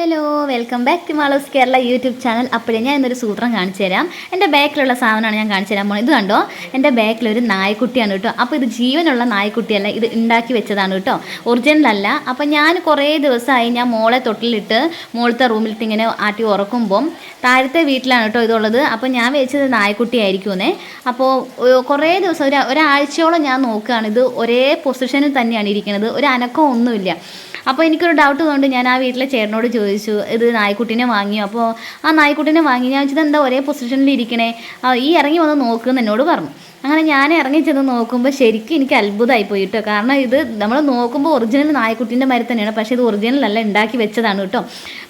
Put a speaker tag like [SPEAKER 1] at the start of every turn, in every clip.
[SPEAKER 1] Hello welcome back to Malos Kerala YouTube channel അപ്പോഴേ ഞാൻ ഇന്നൊരു സൂത്രം കാണിച്ചു തരാം. എന്റെ ബാക്കിലുള്ള സാധനമാണ് ഞാൻ കാണിച്ചു തരാൻ പോകുന്നത് ഇത് കണ്ടോ? എന്റെ ബാക്കിലൊരു നായ്ക്കുട്ടിയാണ് കേട്ടോ. അപ്പോൾ ഇത് ജീവനുള്ള നായ്ക്കുട്ടിയല്ല ഇത് ഉണ്ടാക്കി വെച്ചതാണ് കേട്ടോ. ഒറിജിനൽ അല്ല. അപ്പോൾ ഞാൻ കുറേ ദിവസമായി ഞാൻ മോളെ തൊട്ടിലിട്ട് മോളത്തെ റൂമിലിട്ട് ഇങ്ങനെ ആട്ടി ഉറക്കുമ്പം താഴത്തെ വീട്ടിലാണ് കേട്ടോ ഇതുള്ളത്. അപ്പോൾ ഞാൻ വെച്ചത് നായ്ക്കുട്ടിയായിരിക്കുമെന്നേ. അപ്പോൾ കുറേ ദിവസം ഒരു ഒരാഴ്ചയോളം ഞാൻ നോക്കുകയാണ്. ഇത് ഒരേ പൊസിഷനിൽ തന്നെയാണ് ഇരിക്കുന്നത്. ഒരു അനക്കം ഒന്നുമില്ല. അപ്പോൾ എനിക്കൊരു ഡൗട്ട് കൊണ്ട് ഞാൻ ആ വീട്ടിലെ ചേട്ടനോട് ചോദിച്ചു ഇത് നായ്ക്കുട്ടീനെ വാങ്ങിയോ അപ്പോൾ ആ നായ്ക്കുട്ടീനെ വാങ്ങി. ഞാൻ വെച്ചത് എന്താ ഒരേ പൊസിഷനിൽ ഇരിക്കണേ? ഈ ഇറങ്ങി വന്ന് നോക്കുമെന്ന് എന്നോട് പറഞ്ഞു. അങ്ങനെ ഞാൻ ഇറങ്ങി ചെന്ന് നോക്കുമ്പോൾ ശരിക്കും എനിക്ക് അത്ഭുതമായി പോയി കേട്ടോ കാരണം ഇത് നമ്മൾ നോക്കുമ്പോൾ ഒറിജിനൽ നായ്ക്കുട്ടീന്റെ മരി തന്നെയാണ്. പക്ഷേ ഇത് ഒറിജിനൽ അല്ല ഉണ്ടാക്കി വെച്ചതാണ് കേട്ടോ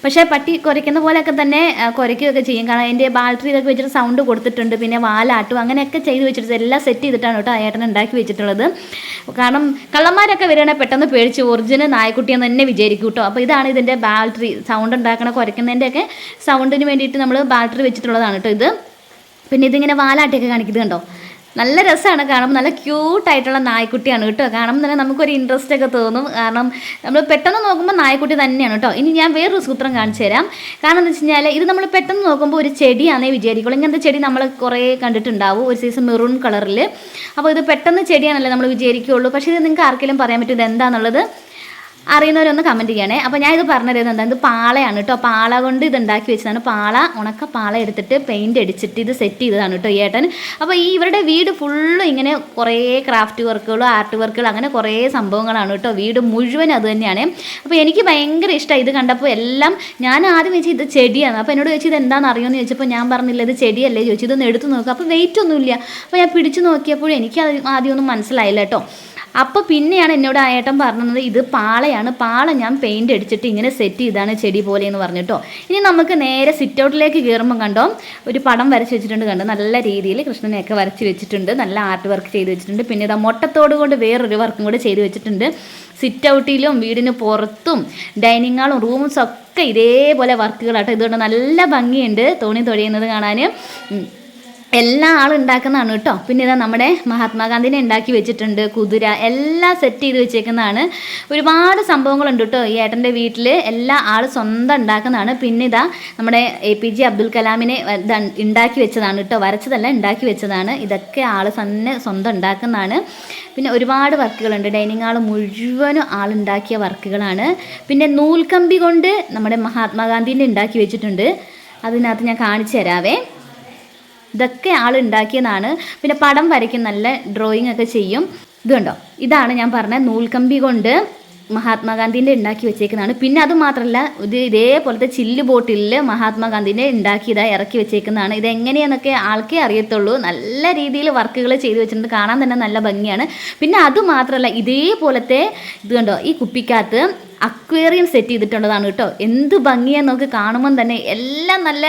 [SPEAKER 1] പക്ഷേ പട്ടി കുരയ്ക്കുന്ന പോലെയൊക്കെ തന്നെ കുറയ്ക്കുകയൊക്കെ ചെയ്യും. കാരണം അതിന്റെ ബാറ്ററി വെച്ചിട്ട് സൗണ്ട് കൊടുത്തിട്ടുണ്ട്. പിന്നെ വാലാട്ടും അങ്ങനെയൊക്കെ ചെയ്ത് വെച്ചിട്ട് എല്ലാം സെറ്റ് ചെയ്തിട്ടാണ് കേട്ടോ ഏട്ടൻ ഉണ്ടാക്കി വെച്ചിട്ടുള്ളത്. കാരണം കള്ളന്മാരൊക്കെ വരികയാണെങ്കിൽ പെട്ടെന്ന് പേടിച്ച് ഒറിജിനൽ നായ്ക്കുട്ടിയെന്ന് തന്നെ വിചാരിക്കും കേട്ടോ അപ്പോൾ ഇതാണ് ഇതിന്റെ ബാറ്ററി സൗണ്ട് ഉണ്ടാക്കണ കുരയ്ക്കുന്നതിന്റെയൊക്കെ സൗണ്ടിന് വേണ്ടിയിട്ട് നമ്മൾ ബാറ്ററി വെച്ചിട്ടുള്ളതാണ് കേട്ടോ ഇത്. പിന്നെ ഇതിങ്ങനെ വാലാട്ടിയൊക്കെ കാണിക്കുന്നത് കണ്ടോ? നല്ല രസമാണ്. കാണുമ്പോൾ നല്ല ക്യൂട്ടായിട്ടുള്ള നായ്ക്കുട്ടിയാണ് കേട്ടോ. കാണുമ്പോൾ തന്നെ നമുക്കൊരു ഇൻട്രസ്റ്റ് ഒക്കെ തോന്നും. കാരണം നമ്മൾ പെട്ടെന്ന് നോക്കുമ്പോൾ നായ്ക്കുട്ടി തന്നെയാണ് കേട്ടോ. ഇനി ഞാൻ വേറൊരു സൂത്രം കാണിച്ചു തരാം. കാരണം എന്ന് വെച്ച് ഇത് നമ്മൾ പെട്ടെന്ന് നോക്കുമ്പോൾ ഒരു ചെടിയാണെന്നേ വിചാരിക്കുള്ളൂ. ഇങ്ങനത്തെ ചെടി നമ്മൾ കുറേ കണ്ടിട്ടുണ്ടാവും. ഒരു സൈസ് മെറൂൺ കളറിൽ അപ്പോൾ ഇത് പെട്ടെന്ന് ചെടിയാണല്ലേ നമ്മൾ വിചാരിക്കുകയുള്ളൂ പക്ഷേ ഇത് നിങ്ങൾക്ക് ആർക്കെങ്കിലും പറയാൻ പറ്റും ഇത് എന്താണെന്നുള്ളത് അറിയുന്നവരൊന്ന് കമന്റ് ചെയ്യണേ. അപ്പോൾ ഞാൻ ഇത് പറഞ്ഞു തരുന്നത് എന്താ ഇത് പാളയാണ് കേട്ടോ പാള കൊണ്ട് ഇത് ഉണ്ടാക്കി വെച്ചതാണ്. പാള ഉണക്ക പാള എടുത്തിട്ട് പെയിന്റ് അടിച്ചിട്ട് ഇത് സെറ്റ് ചെയ്തതാണ് കേട്ടോ ഏട്ടൻ. അപ്പോൾ ഈ ഇവരുടെ വീട് ഫുള്ളും ഇങ്ങനെ കുറേ ക്രാഫ്റ്റ് വർക്കുകളും ആർട്ട് വർക്കുകളും അങ്ങനെ കുറേ സംഭവങ്ങളാണ് കേട്ടോ വീട് മുഴുവൻ അത് തന്നെയാണ്. അപ്പോൾ എനിക്ക് ഭയങ്കര ഇഷ്ടമായി ഇത് കണ്ടപ്പോൾ എല്ലാം. ഞാൻ ആദ്യം വെച്ച് ഇത് ചെടിയാണ്. അപ്പോൾ എന്നോട് ചോദിച്ചത് എന്താണെന്ന് അറിയുമെന്ന് ചോദിച്ചപ്പോൾ ഞാൻ പറഞ്ഞില്ല ഇത് ചെടിയല്ലേ ചോദിച്ചു ഇതൊന്ന് എടുത്തു നോക്കുക അപ്പോൾ വെയിറ്റ് ഒന്നുമില്ല. അപ്പോൾ ഞാൻ പിടിച്ചു നോക്കിയപ്പോഴും എനിക്ക് ആദ്യമൊന്നും മനസ്സിലായില്ല കേട്ടോ അപ്പോൾ പിന്നെയാണ് എന്നോട് ആ ഏട്ടൻ പറഞ്ഞത് ഇത് പാളയാണ് പാള ഞാൻ പെയിന്റ് അടിച്ചിട്ട് ഇങ്ങനെ സെറ്റ് ചെയ്താണ് ചെടി പോലെ എന്ന് പറഞ്ഞിട്ടോ. ഇനി നമുക്ക് നേരെ സിറ്റ് ഔട്ടിലേക്ക് കയറുമ്പോൾ കണ്ടോ ഒരു പടം വരച്ച് വെച്ചിട്ടുണ്ട് കണ്ടോ നല്ല രീതിയിൽ കൃഷ്ണനെയൊക്കെ വരച്ച് വെച്ചിട്ടുണ്ട് നല്ല ആർട്ട് വർക്ക് ചെയ്ത് വെച്ചിട്ടുണ്ട്. പിന്നെ ഇതാ മുട്ടത്തോട് കൊണ്ട് വേറൊരു വർക്കും കൂടെ ചെയ്ത് വെച്ചിട്ടുണ്ട്. സിറ്റ് ഔട്ടിലും വീടിന് പുറത്തും ഡൈനിങ് ഹാളും റൂംസും ഒക്കെ ഇതേപോലെ വർക്കുകളാട്ടോ ഇതുകൊണ്ട് നല്ല ഭംഗിയുണ്ട് തോണി തൊഴിയുന്നത് കാണാൻ. എല്ലാ ആളും ഉണ്ടാക്കുന്നതാണ് കേട്ടോ. പിന്നെ ഇതാ നമ്മുടെ മഹാത്മാഗാന്ധിനെ ഉണ്ടാക്കി വെച്ചിട്ടുണ്ട് കുതിര എല്ലാം സെറ്റ് ചെയ്ത് വെച്ചേക്കുന്നതാണ്. ഒരുപാട് സംഭവങ്ങളുണ്ട് കേട്ടോ ഈ ഏട്ടന്റെ വീട്ടിൽ എല്ലാ ആൾ സ്വന്തം ഉണ്ടാക്കുന്നതാണ്. പിന്നെ ഇതാ നമ്മുടെ എ പി ജെ അബ്ദുൽ കലാമിനെ ഉണ്ടാക്കി വെച്ചതാണ് കേട്ടോ. വരച്ചതല്ല ഉണ്ടാക്കി വെച്ചതാണ്. ഇതൊക്കെ ആൾ തന്നെ സ്വന്തം ഉണ്ടാക്കുന്നതാണ്. പിന്നെ ഒരുപാട് വർക്കുകളുണ്ട്. ഡൈനിങ് ഹാൾ മുഴുവനും ആളുണ്ടാക്കിയ വർക്കുകളാണ്. പിന്നെ നൂൽക്കമ്പി കൊണ്ട് നമ്മുടെ മഹാത്മാഗാന്ധിന്റെ ഉണ്ടാക്കി വെച്ചിട്ടുണ്ട്. അതിനകത്ത് ഞാൻ കാണിച്ചു തരാവേ. ഇതൊക്കെ ആൾ ഉണ്ടാക്കിയതാണ്. പിന്നെ പടം വരയ്ക്കും നല്ല ഡ്രോയിങ് ഒക്കെ ചെയ്യും. ഇതുണ്ടോ ഇതാണ് ഞാൻ പറഞ്ഞ നൂൽക്കമ്പി കൊണ്ട് മഹാത്മാഗാന്ധിന്റെ ഉണ്ടാക്കി വെച്ചേക്കുന്നതാണ്. പിന്നെ അത് മാത്രമല്ല ഇത് ഇതേപോലത്തെ ചില്ല് ബോട്ടിലിൽ മഹാത്മാഗാന്ധിന്റെ ഉണ്ടാക്കിയതായി ഇറക്കി വെച്ചേക്കുന്നതാണ്. ഇത് എങ്ങനെയാണെന്നൊക്കെ ആൾക്കേ അറിയത്തുള്ളൂ. നല്ല രീതിയിൽ വർക്കുകൾ ചെയ്ത് വെച്ചിട്ടുണ്ട്. കാണാൻ തന്നെ നല്ല ഭംഗിയാണ്. പിന്നെ അത് മാത്രമല്ല ഇതേപോലത്തെ ഇത് കണ്ടോ? ഈ കുപ്പിക്കകത്ത് അക്വേറിയം സെറ്റ് ചെയ്തിട്ടുള്ളതാണ് കേട്ടോ. എന്ത് ഭംഗിയാന്ന് നമുക്ക് കാണുമ്പം തന്നെ എല്ലാം നല്ല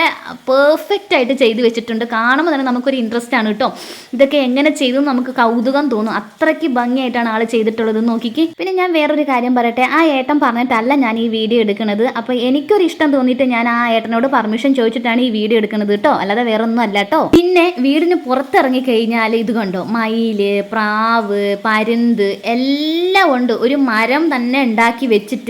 [SPEAKER 1] പെർഫെക്റ്റ് ആയിട്ട് ചെയ്ത് വെച്ചിട്ടുണ്ട്. കാണുമ്പോൾ തന്നെ നമുക്കൊരു ഇൻട്രസ്റ്റ് ആണ് കേട്ടോ. ഇതൊക്കെ എങ്ങനെ ചെയ്തു നമുക്ക് കൗതുകം തോന്നും. അത്രയ്ക്ക് ഭംഗിയായിട്ടാണ് ആൾ ചെയ്തിട്ടുള്ളത് നോക്കിക്ക്. പിന്നെ ഞാൻ വേറൊരു കാര്യം പറയട്ടെ. ആ ഏട്ടൻ പറഞ്ഞിട്ടല്ല ഞാൻ ഈ വീഡിയോ എടുക്കുന്നത്. അപ്പോൾ എനിക്കൊരു ഇഷ്ടം തോന്നിയിട്ട് ഞാൻ ആ ഏട്ടനോട് പെർമിഷൻ ചോദിച്ചിട്ടാണ് ഈ വീഡിയോ എടുക്കുന്നത് കേട്ടോ. അല്ലാതെ വേറെ ഒന്നും അല്ല കേട്ടോ. പിന്നെ വീടിന് പുറത്തിറങ്ങി കഴിഞ്ഞാൽ ഇത് കണ്ടോ? മയിൽ പ്രാവ് പരുന്ത് എല്ലാം ഉണ്ട്. ഒരു മരം തന്നെ ഉണ്ടാക്കി വെച്ചിട്ട്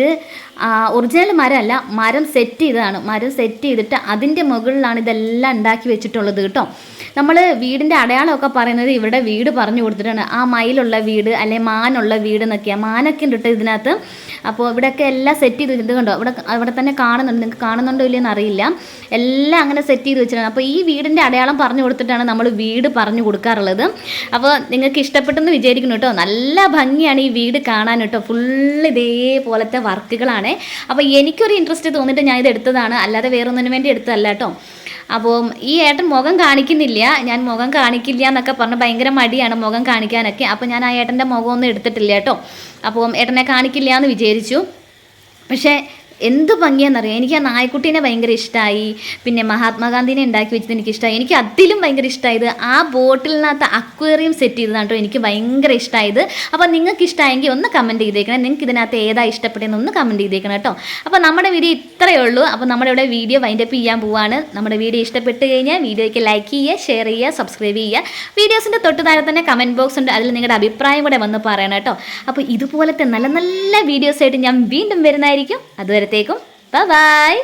[SPEAKER 1] ഒറിജിനൽ മരമല്ല മരം സെറ്റ് ചെയ്തതാണ്. മരം സെറ്റ് ചെയ്തിട്ട് അതിന്റെ മുകളിലാണ് ഇതെല്ലാം ഉണ്ടാക്കി വെച്ചിട്ടുള്ളത് കേട്ടോ. നമ്മൾ വീടിന്റെ അടയാളമൊക്കെ പറയുന്നത് ഇവിടെ വീട് പറഞ്ഞു കൊടുത്തിട്ടാണ്. ആ മയിലുള്ള വീട് അല്ലെ മാനുള്ള വീട് എന്നൊക്കെയാണ് മാനൊക്കെ ഉണ്ട് ഇതിനകത്ത്. അപ്പോൾ ഇവിടെയൊക്കെ എല്ലാം സെറ്റ് ചെയ്ത് വെച്ചിട്ട് കണ്ടോ? ഇവിടെ അവിടെ തന്നെ കാണുന്നുണ്ട്. നിങ്ങൾക്ക് കാണുന്നുണ്ടോ ഇല്ലയെന്ന് അറിയില്ല. എല്ലാം അങ്ങനെ സെറ്റ് ചെയ്ത് വെച്ചിട്ടാണ്. അപ്പോൾ ഈ വീടിന്റെ അടയാളം പറഞ്ഞു കൊടുത്തിട്ടാണ് നമ്മൾ വീട് പറഞ്ഞു കൊടുക്കാറുള്ളത്. അപ്പോൾ നിങ്ങൾക്ക് ഇഷ്ടപ്പെട്ടെന്ന് വിചാരിക്കുന്നു കേട്ടോ. നല്ല ഭംഗിയാണ് ഈ വീട് കാണാൻ കേട്ടോ. ഫുള്ള് ഇതേപോലത്തെ വർക്കുകളാണ്. അപ്പോൾ എനിക്കൊരു ഇൻട്രസ്റ്റ് തോന്നിയിട്ട് ഞാൻ ഇത് എടുത്തതാണ് അല്ലാതെ വേറൊന്നിനു വേണ്ടി എടുത്തതല്ല കേട്ടോ. അപ്പോൾ ഈ ഏട്ടൻ മുഖം കാണിക്കുന്നില്ല. ഞാൻ മുഖം കാണിക്കില്ല എന്നൊക്കെ പറഞ്ഞ് ഭയങ്കര മടിയാണ് മുഖം കാണിക്കാനൊക്കെ. അപ്പോൾ ഞാൻ ആ ഏട്ടന്റെ മുഖമൊന്നും എടുത്തിട്ടില്ല കേട്ടോ. അപ്പോൾ ഏട്ടനെ കാണിക്കില്ല എന്ന് വിചാരിച്ചു. പക്ഷേ എന്ത് ഭംഗിയാണെന്നറിയാം? എനിക്ക് ആ നായ്ക്കുട്ടീനെ ഭയങ്കര ഇഷ്ടമായി പിന്നെ മഹാത്മാഗാന്ധിനെ ഉണ്ടാക്കി വെച്ചത് എനിക്ക് ഇഷ്ടമായി എനിക്ക് അതിലും ഭയങ്കര ഇഷ്ടമായത് ആ ബോട്ടിലിനകത്ത് അക്വേറിയം സെറ്റ് ചെയ്തതാണ് കേട്ടോ എനിക്ക് ഭയങ്കര ഇഷ്ടമായത് അപ്പോൾ നിങ്ങൾക്ക് ഇഷ്ടമായെങ്കിൽ ഒന്ന് കമന്റ് ചെയ്തേക്കണം. നിങ്ങൾക്ക് ഇതിനകത്ത് ഏതാ ഇഷ്ടപ്പെട്ടതെന്ന് ഒന്ന് കമന്റ് ചെയ്തേക്കണം കേട്ടോ. അപ്പോൾ നമ്മുടെ വീഡിയോ ഇത്രയേ ഉള്ളൂ. അപ്പോൾ നമ്മുടെ ഇവിടെ വീഡിയോ വൈൻഡപ്പ് ചെയ്യാൻ പോവാണ്. നമ്മുടെ വീഡിയോ ഇഷ്ടപ്പെട്ട് കഴിഞ്ഞാൽ വീഡിയോയ്ക്ക് ലൈക്ക് ചെയ്യുക ഷെയർ ചെയ്യുക സബ്സ്ക്രൈബ് ചെയ്യുക. വീഡിയോസിന്റെ തൊട്ട് താഴെ തന്നെ കമന്റ് ബോക്സ് ഉണ്ട്. അതിൽ നിങ്ങളുടെ അഭിപ്രായം കൂടെ വന്ന് പറയണം കേട്ടോ. അപ്പോൾ ഇതുപോലത്തെ നല്ല നല്ല വീഡിയോസായിട്ട് ഞാൻ വീണ്ടും വരുന്നതായിരിക്കും. അതുവരത്തേക്കും ബൈ